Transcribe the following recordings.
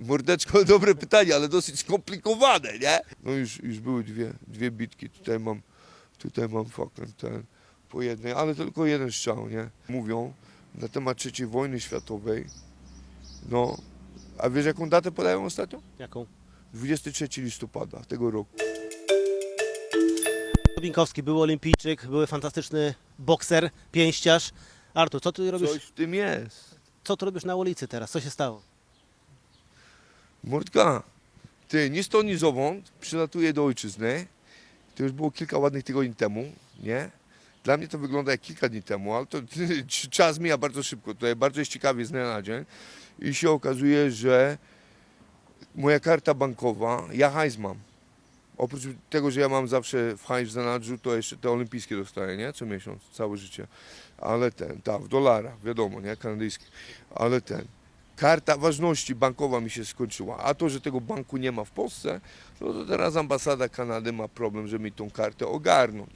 Mordeczko, dobre pytanie, ale dosyć skomplikowane, nie? No już, już były dwie, dwie bitki, tutaj mam, tutaj mam fucking ten, po jednej, ale tylko jeden strzał, nie? Mówią na temat III wojny światowej, no, a wiesz jaką datę podają ostatnio? Jaką? 23 listopada tego roku. Binkowski był olimpijczyk, był fantastyczny bokser, pięściarz. Artur, co ty robisz? Coś w tym jest. Co ty robisz na ulicy teraz? Co się stało? Mordka, ty, ni stąd, ni zowąd przylatuję do ojczyzny. To już było kilka ładnych tygodni temu, nie? Dla mnie to wygląda jak kilka dni temu, ale to czas mija bardzo szybko. Tutaj bardzo jest ciekawie z dnia na dzień. I się okazuje, że moja karta bankowa, ja hajs mam. Oprócz tego, że ja mam zawsze w hajs w zanadrzu, to jeszcze te olimpijskie dostaję, nie? Co miesiąc, całe życie. Ale ten, tak, w dolarach, wiadomo, nie? Kanadyjskie. Ale ten, karta ważności bankowa mi się skończyła. A to, że tego banku nie ma w Polsce, no to teraz ambasada Kanady ma problem, żeby mi tą kartę ogarnąć.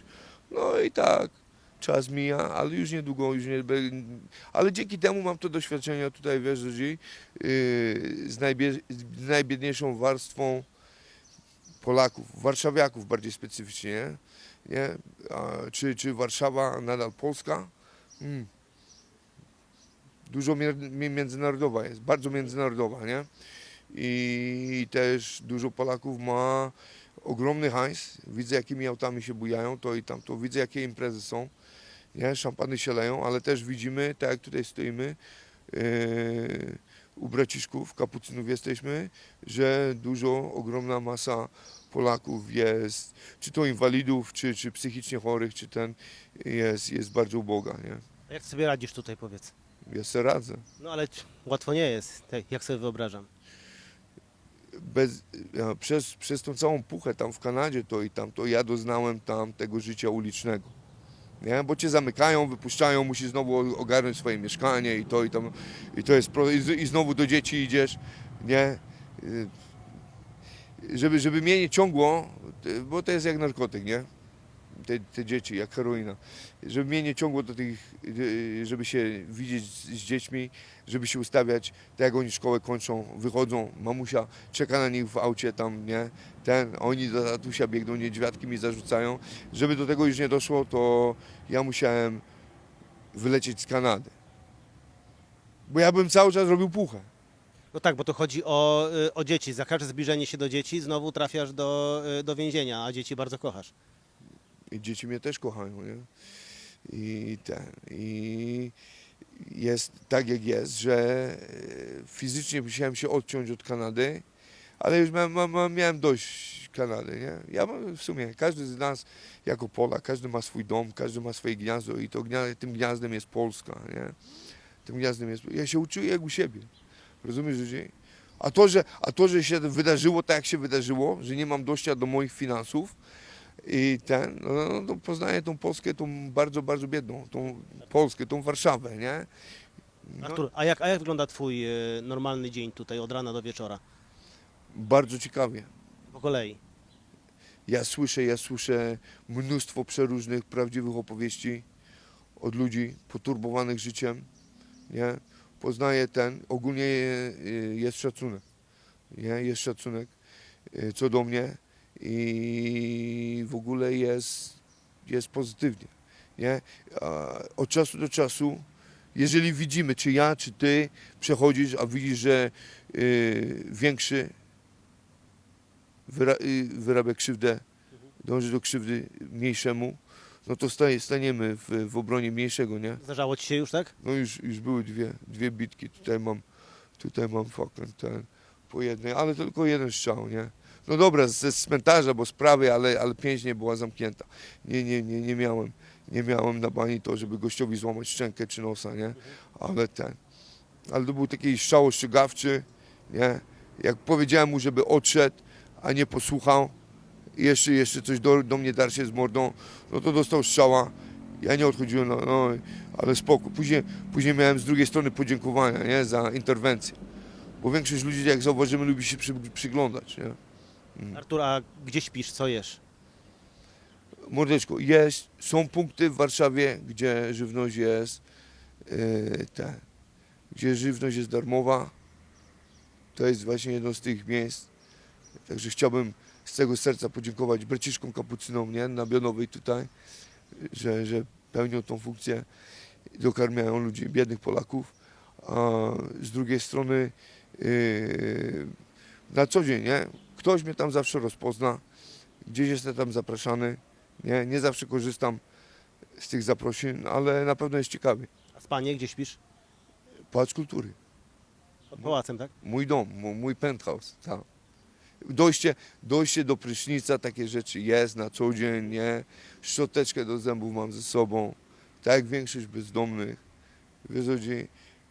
No i tak, czas mija, ale już niedługo, już nie Ale dzięki temu mam to doświadczenie tutaj, wiesz, ludzi, yy, z, z najbiedniejszą warstwą Polaków, warszawiaków bardziej specyficznie, nie? nie? A, czy, czy Warszawa nadal Polska? Mm dużo międzynarodowa jest, bardzo międzynarodowa, nie? I też dużo Polaków ma ogromny hajs. Widzę, jakimi autami się bujają, to i tamto. Widzę, jakie imprezy są, nie? Szampany się leją, ale też widzimy, tak jak tutaj stoimy, yy, u braciszków, kapucynów jesteśmy, że dużo, ogromna masa Polaków jest, czy to inwalidów, czy, czy psychicznie chorych, czy ten, jest, jest bardzo uboga, nie? Jak sobie radzisz tutaj, powiedz? Sobie radzę. No ale łatwo nie jest, tak, jak sobie wyobrażam. bez, przez, przez tą całą puchę tam w Kanadzie to i tam, to ja doznałem tam tego życia ulicznego. Nie? Bo cię zamykają, wypuszczają, musisz znowu ogarnąć swoje mieszkanie i to i tam. I to jest i, znowu do dzieci idziesz, nie? Y, Żeby, żeby mnie nie ciągło, bo to jest jak narkotyk, nie? Te, te dzieci, jak heroina. Żeby mnie nie ciągło do tych, y, żeby się widzieć z, z dziećmi, żeby się ustawiać, tak jak oni szkołę kończą, wychodzą, mamusia czeka na nich w aucie tam, nie, ten, oni do tatusia biegną, niedźwiadki mi zarzucają. Żeby do tego już nie doszło, to ja musiałem wylecieć z Kanady. Bo ja bym cały czas robił puchę. No tak, bo to chodzi o, y, o dzieci. Za każde zbliżenie się do dzieci znowu trafiasz do, y, do więzienia, a dzieci bardzo kochasz. I dzieci mnie też kochają, nie? I ten, i jest tak jak jest, że e, fizycznie musiałem się odciąć od Kanady, ale już miałem, dość Kanady, nie? Ja w sumie, każdy z nas jako Polak, każdy ma swój dom, każdy ma swoje gniazdo i to gnia, tym gniazdem jest Polska, nie? Tym gniazdem jest, ja się uczyłem jak u siebie, rozumiesz, że a to, że, a to, że się wydarzyło tak, jak się wydarzyło, że nie mam dojścia do moich finansów, i ten, no, no to poznaję tą Polskę, tą bardzo, bardzo biedną, tą Polskę, tą Warszawę, nie? No, Artur, a jak, a jak wygląda twój y, normalny dzień tutaj od rana do wieczora? bardzo ciekawie. Po kolei. Ja słyszę, ja słyszę mnóstwo przeróżnych, prawdziwych opowieści od ludzi poturbowanych życiem, nie? Poznaję ten, ogólnie y, jest szacunek, nie? Jest szacunek co do mnie i w ogóle jest, jest pozytywnie, nie? Od czasu do czasu, jeżeli widzimy, czy ja, czy ty przechodzisz, a widzisz, że y, większy wyra, y, wyrabia krzywdę, dąży do krzywdy mniejszemu, no to staje, staniemy w, w obronie mniejszego, nie? Zdarzało ci się już, tak? No już, już były dwie, dwie bitki, tutaj mam, tutaj mam fucking ten, po jednej, ale tylko jeden strzał, nie? No dobra, ze cmentarza, bo sprawy, ale, ale pięść nie była zamknięta. Nie, nie, nie, nie miałem, nie miałem na bani to, żeby gościowi złamać szczękę czy nosa, nie? Ale ten, ale to był taki strzał ostrzegawczy, nie? Jak powiedziałem mu, żeby odszedł, a nie posłuchał, jeszcze, jeszcze coś do, do mnie dar się z mordą, no to dostał strzała. Ja nie odchodziłem, no, no ale spoko. Później, później miałem z drugiej strony podziękowania, nie, za interwencję. Bo większość ludzi, jak zauważymy, lubi się przy, przyglądać, nie. Artur, a gdzie śpisz, co jesz? Mordeczko, jest, są punkty w Warszawie, gdzie żywność jest, yy, gdzie żywność jest darmowa. to jest właśnie jedno z tych miejsc. Także chciałbym z całego serca podziękować braciszkom kapucynom, nie, na Bionowej tutaj, że, że pełnią tą funkcję, dokarmiają ludzi, biednych Polaków, a z drugiej strony yy, na co dzień, nie, ktoś mnie tam zawsze rozpozna, gdzieś jestem tam zapraszany, nie, nie zawsze korzystam z tych zaprosin, ale na pewno jest ciekawie. A spanie, gdzie śpisz? Pałac Kultury. Pod pałacem, tak? Mój dom, mój penthouse, tak. Dojście, dojście do prysznica, takie rzeczy jest na co dzień, nie? Szczoteczkę do zębów mam ze sobą, tak jak większość bezdomnych, wiesz o co chodzi?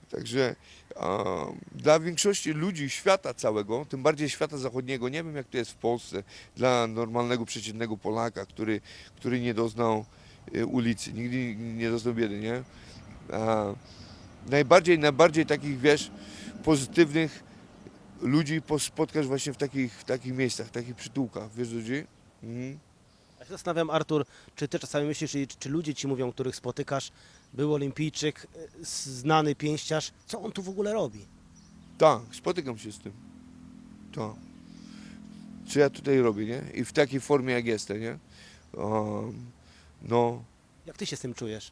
Także a, dla większości ludzi świata całego, tym bardziej świata zachodniego, nie wiem jak to jest w Polsce, dla normalnego, przeciętnego Polaka, który, który nie doznał y, ulicy, nigdy nie doznał biedy, nie? Najbardziej, najbardziej takich, wiesz, pozytywnych ludzi spotkasz właśnie w takich, w takich miejscach, w takich przytułkach, wiesz, ludzi? Mhm. Ja się zastanawiam, Artur, czy ty czasami myślisz, czy, czy ludzie ci mówią, których spotykasz, był olimpijczyk, y, znany pięściarz, co on tu w ogóle robi? Tak, spotykam się z tym. Tak. Co ja tutaj robię, nie? I w takiej formie, jak jestem, nie? Um, no, Jak ty się z tym czujesz?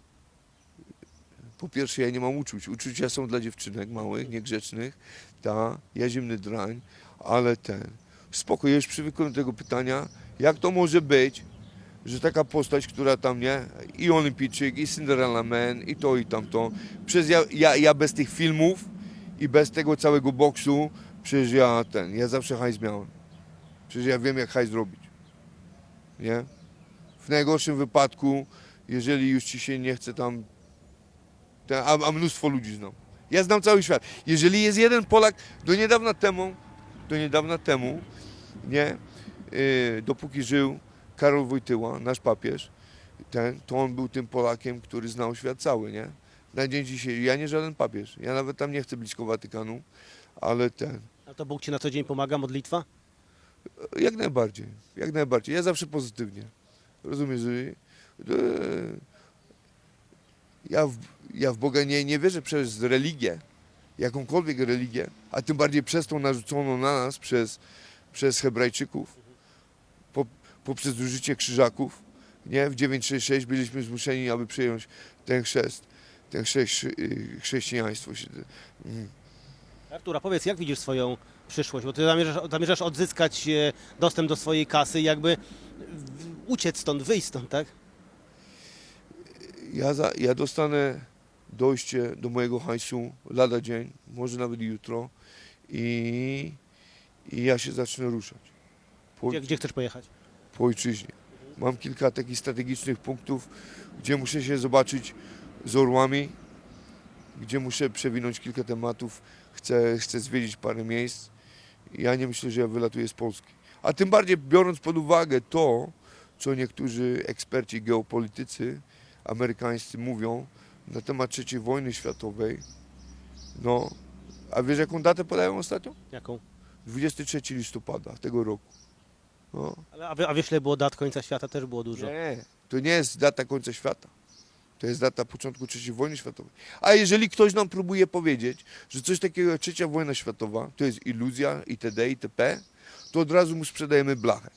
po pierwsze, ja nie mam uczuć. Uczucia są dla dziewczynek małych, niegrzecznych. Ta, ja zimny drań, ale ten. Spoko, ja już przywykłem do tego pytania, jak to może być, że taka postać, która tam, nie? I olimpijczyk, i Cinderella Man, i to, i tamto. Przez ja, ja, ja bez tych filmów i bez tego całego boksu, przecież ja ten, ja zawsze hajs miałem. Przecież ja wiem, jak hajs zrobić. Nie? W najgorszym wypadku, jeżeli już ci się nie chce tam te- A, a mnóstwo ludzi znam. Ja znam cały świat. Jeżeli jest jeden Polak, do niedawna temu, do niedawna temu, nie, yy, dopóki żył Karol Wojtyła, nasz papież, ten, to on był tym Polakiem, który znał świat cały, nie? Na dzień dzisiejszy, ja nie żaden papież, ja nawet tam nie chcę blisko Watykanu, ale ten, A to Bóg ci na co dzień pomaga, modlitwa? jak najbardziej, jak najbardziej. Ja zawsze pozytywnie. Rozumiesz, że ja w, ja w Boga nie, nie wierzę przez religię, jakąkolwiek religię, a tym bardziej przez tą narzuconą na nas przez, przez Hebrajczyków, poprzez użycie krzyżaków. Nie? W 966 byliśmy zmuszeni, aby przyjąć ten chrzest, ten chrzest, y, chrześcijaństwo. mm. Artura, powiedz, jak widzisz swoją przyszłość? Bo ty zamierzasz, zamierzasz odzyskać e, dostęp do swojej kasy, jakby uciec stąd, wyjść stąd, tak? Ja, za, ja dostanę dojście do mojego hajsu lada dzień, może nawet jutro i, i ja się zacznę ruszać po, Gdzie, gdzie chcesz pojechać? Po ojczyźnie. Mam kilka takich strategicznych punktów, gdzie muszę się zobaczyć z orłami, gdzie muszę przewinąć kilka tematów, chcę, chcę zwiedzić parę miejsc. Ja nie myślę, że ja wylatuję z Polski. A tym bardziej biorąc pod uwagę to, co niektórzy eksperci geopolitycy amerykańscy mówią na temat III wojny światowej. No, a wiesz jaką datę podają ostatnio? Jaką? 23 listopada tego roku. No. Ale, a, wie- a wiesz, ile było dat końca świata? Też było dużo. Nie, to nie jest data końca świata. To jest data początku III wojny światowej. A jeżeli ktoś nam próbuje powiedzieć, że coś takiego jak trzecia wojna światowa to jest iluzja itd. itp., to od razu mu sprzedajemy blachę.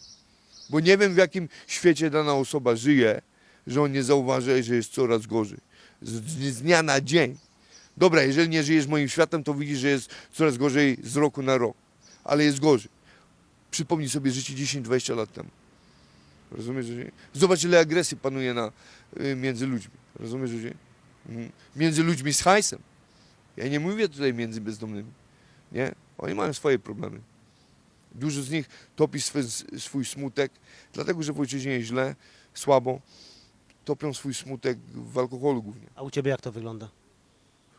Bo nie wiem w jakim świecie dana osoba żyje, że on nie zauważy, że jest coraz gorzej. Z, z, z dnia na dzień. Dobra, jeżeli nie żyjesz moim światem, to widzisz, że jest coraz gorzej z roku na rok. Ale jest gorzej. Przypomnij sobie życie 10-20 lat temu. Rozumiesz, że? Zobacz, ile agresji panuje na, y, między ludźmi. Rozumiesz, że? Mhm. Między ludźmi z hajsem. Ja nie mówię tutaj między bezdomnymi. Nie? Oni mają swoje problemy. Dużo z nich topi swój, swój smutek, dlatego że w ojczyźnie jest źle, słabo. Topią swój smutek w alkoholu głównie. A u ciebie jak to wygląda?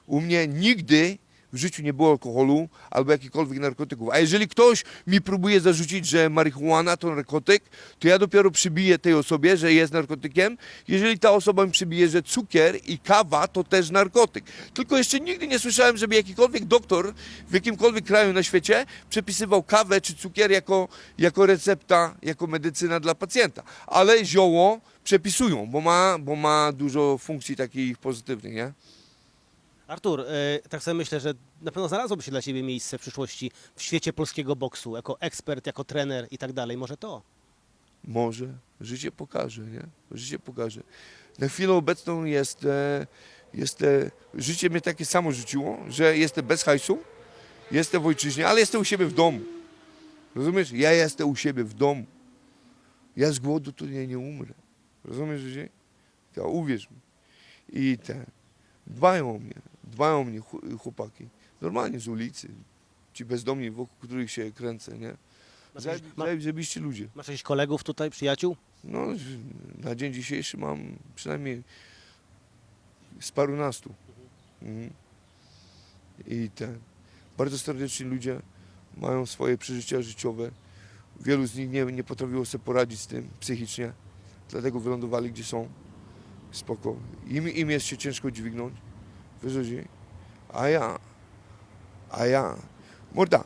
U mnie nigdy w życiu nie było alkoholu albo jakichkolwiek narkotyków. A jeżeli ktoś mi próbuje zarzucić, że marihuana to narkotyk, to ja dopiero przybiję tej osobie, że jest narkotykiem, jeżeli ta osoba mi przybije, że cukier i kawa to też narkotyk. Tylko jeszcze nigdy nie słyszałem, żeby jakikolwiek doktor w jakimkolwiek kraju na świecie przepisywał kawę czy cukier jako, jako recepta, jako medycyna dla pacjenta. Ale zioło przepisują, bo ma, bo ma dużo funkcji takich pozytywnych, nie? Artur, e, tak sobie myślę, że na pewno znalazłoby się dla Ciebie miejsce w przyszłości w świecie polskiego boksu, jako ekspert, jako trener i tak dalej. Może to? Może. Życie pokaże, nie? Życie pokaże. Na chwilę obecną jest, e, jest e, życie mnie takie samo rzuciło, że jestem bez hajsu, jestem w ojczyźnie, ale jestem u siebie w domu. Rozumiesz? Ja jestem u siebie w domu. Ja z głodu tu nie, nie umrę. Rozumiesz, że Ja uwierz mi. I te, dbają o mnie, dbają o mnie chłopaki. Normalnie z ulicy. Ci bezdomni, wokół których się kręcę, nie? Masz, Zajebi- ma, Zajebiście ludzie. masz jakichś kolegów tutaj, przyjaciół? No, na dzień dzisiejszy mam przynajmniej z parunastu. Mhm. I ten. Bardzo serdeczni ludzie mają swoje przeżycia życiowe. Wielu z nich nie, nie potrafiło sobie poradzić z tym psychicznie, dlatego wylądowali gdzie są. Spoko. Im, im jest się ciężko dźwignąć. Chodzi? A ja, a ja, morda,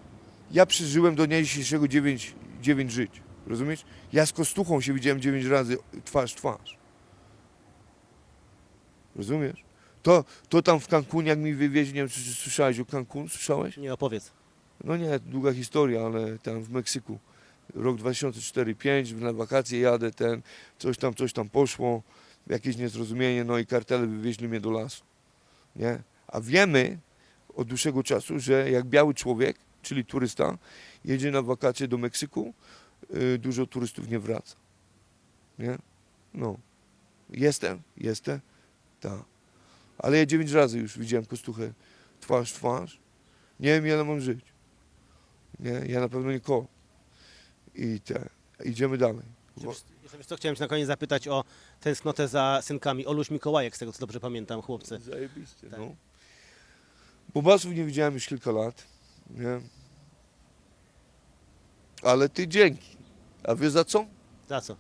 ja przeżyłem do dnia dzisiejszego dziewięć, dziewięć żyć. Rozumiesz? Ja z Kostuchą się widziałem dziewięć razy twarz w twarz. Rozumiesz? To, to tam w Cancunie, jak mi wywieźli, nie wiem, czy, czy słyszałeś o Cancun? Słyszałeś? Nie opowiedz. No nie, długa historia, ale tam w Meksyku. Rok 2004-2005, na wakacje jadę, ten, coś tam, coś tam poszło, jakieś niezrozumienie, no i kartele wywieźli mnie do lasu. Nie? A wiemy od dłuższego czasu, że jak biały człowiek, czyli turysta, jedzie na wakacje do Meksyku, y, dużo turystów nie wraca. Nie? No. Jestem, jestem, tak. Ale ja dziewięć razy już widziałem kostuchę twarz twarz. Nie wiem, ile mam żyć. Nie, ja na pewno nie koło. I te, idziemy dalej. Bo, chciałem Cię na koniec zapytać o tęsknotę za synkami. Oluś Mikołajek, z tego co dobrze pamiętam, chłopcy. zajebiście, Tak. no. Bobasów nie widziałem już kilka lat, nie? Ale ty dzięki. A wiesz za co? Za co?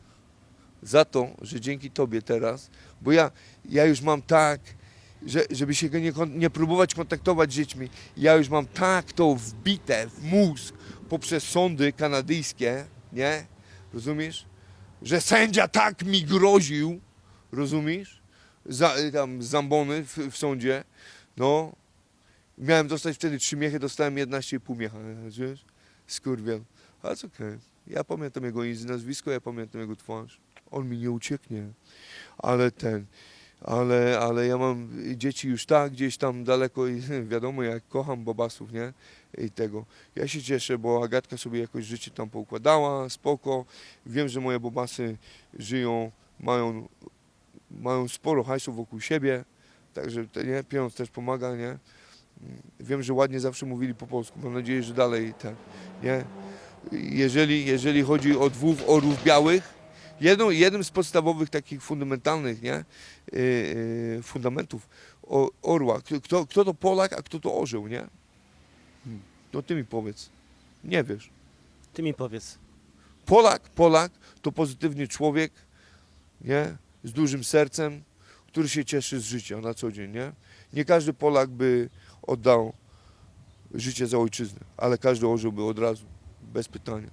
za to, że dzięki Tobie teraz, bo ja, ja już mam tak, że, żeby się nie, kon- nie próbować kontaktować z dziećmi, ja już mam tak to wbite w mózg poprzez sądy kanadyjskie, nie? Rozumiesz? Że sędzia tak mi groził, rozumiesz? Za, tam zambony w, w sądzie, no. Miałem dostać wtedy trzy miechy, dostałem 11,5 miecha, wiesz? Skurwiel. Ale okej. Ja pamiętam jego nazwisko, ja pamiętam jego twarz. On mi nie ucieknie. Ale ten, ale, ale ja mam dzieci już tak gdzieś tam daleko i wiadomo, jak kocham Bobasów, nie? I tego. Ja się cieszę, bo Agatka sobie jakoś życie tam poukładała, spoko. Wiem, że moje Bobasy żyją, mają, mają sporo hajsu wokół siebie, także te, nie, pieniądz też pomaga, nie? Wiem, że ładnie zawsze mówili po polsku, mam nadzieję, że dalej tak, nie? Jeżeli, jeżeli chodzi o dwóch orłów białych, jedną, jednym z podstawowych takich fundamentalnych nie? Yy, fundamentów orła, kto, kto to Polak, a kto to orzeł, nie? No ty mi powiedz. Nie wiesz. Ty mi powiedz. Polak, Polak to pozytywny człowiek, nie? Z dużym sercem, który się cieszy z życia na co dzień, nie? Nie każdy Polak by oddał życie za ojczyznę, ale każdy orzeł by od razu, bez pytania.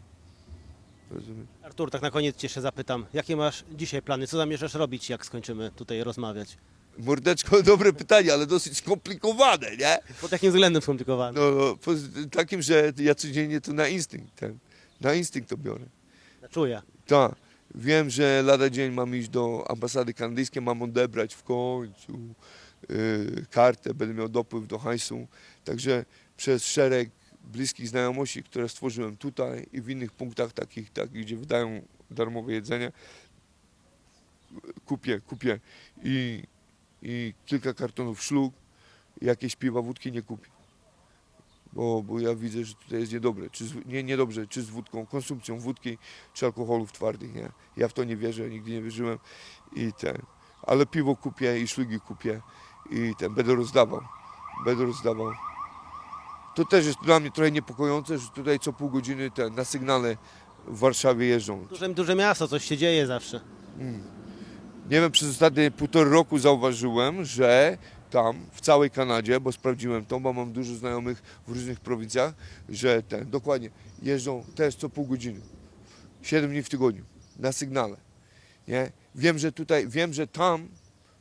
Rozumiesz? Artur, tak na koniec Cię jeszcze zapytam. Jakie masz dzisiaj plany? Co zamierzasz robić, jak skończymy tutaj rozmawiać? Mordeczko, dobre pytanie, ale dosyć skomplikowane, nie? Pod jakim względem skomplikowane? No, no poz- takim, że ja codziennie to na instynkt, ten, na instynkt to biorę. Czuję. Tak, wiem, że lada dzień mam iść do ambasady kanadyjskiej, mam odebrać w końcu yy, kartę, będę miał dopływ do hajsu, także przez szereg bliskich znajomości, które stworzyłem tutaj i w innych punktach takich, takich gdzie wydają darmowe jedzenie, kupię, kupię i, i kilka kartonów szlug, jakieś piwa, wódki nie kupię. Bo, bo ja widzę, że tutaj jest niedobre, czy z, nie, niedobrze, czy z wódką, konsumpcją wódki, czy alkoholów twardych, nie. Ja w to nie wierzę, nigdy nie wierzyłem i ten, ale piwo kupię i szlugi kupię i ten, będę rozdawał, będę rozdawał. To też jest dla mnie trochę niepokojące, że tutaj co pół godziny ten, na sygnale w Warszawie jeżdżą. Duże, duże miasto, coś się dzieje zawsze. Nie wiem, przez ostatnie półtora roku zauważyłem, że tam, w całej Kanadzie, bo sprawdziłem to, bo mam dużo znajomych w różnych prowincjach, że ten, dokładnie, jeżdżą też co pół godziny. Siedem dni w tygodniu, na sygnale. Nie? Wiem, że tutaj, wiem, że tam,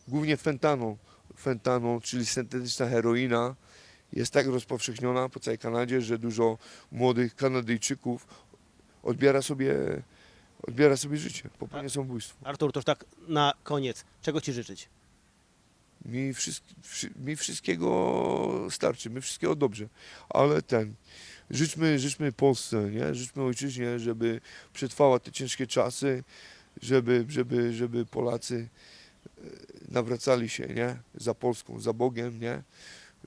głównie fentaną, fentanol, czyli syntetyczna heroina, jest tak rozpowszechniona po całej Kanadzie, że dużo młodych Kanadyjczyków odbiera sobie, odbiera sobie życie, popełnia samobójstwo. Artur, to już tak na koniec, czego Ci życzyć? Mi, wszystk, wszy, mi wszystkiego starczy, mi wszystkiego dobrze, ale ten, życzmy, życzmy Polsce, nie? życzmy ojczyźnie, żeby przetrwała te ciężkie czasy, żeby, żeby, żeby Polacy e, nawracali się nie? za Polską, za Bogiem, nie?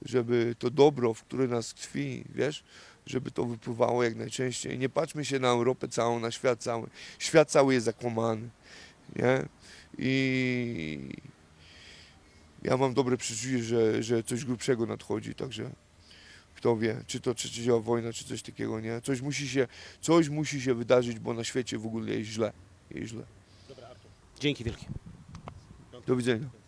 żeby to dobro, w które nas tkwi, wiesz, żeby to wypływało jak najczęściej. Nie patrzmy się na Europę całą, na świat cały. Świat cały jest zakłamany, nie? I ja mam dobre przeczucie, że, że coś grubszego nadchodzi, także kto wie, czy to trzecia wojna, czy coś takiego, nie? Coś musi się, coś musi się wydarzyć, bo na świecie w ogóle jest źle. Jest źle. Dzięki wielkie. Do widzenia.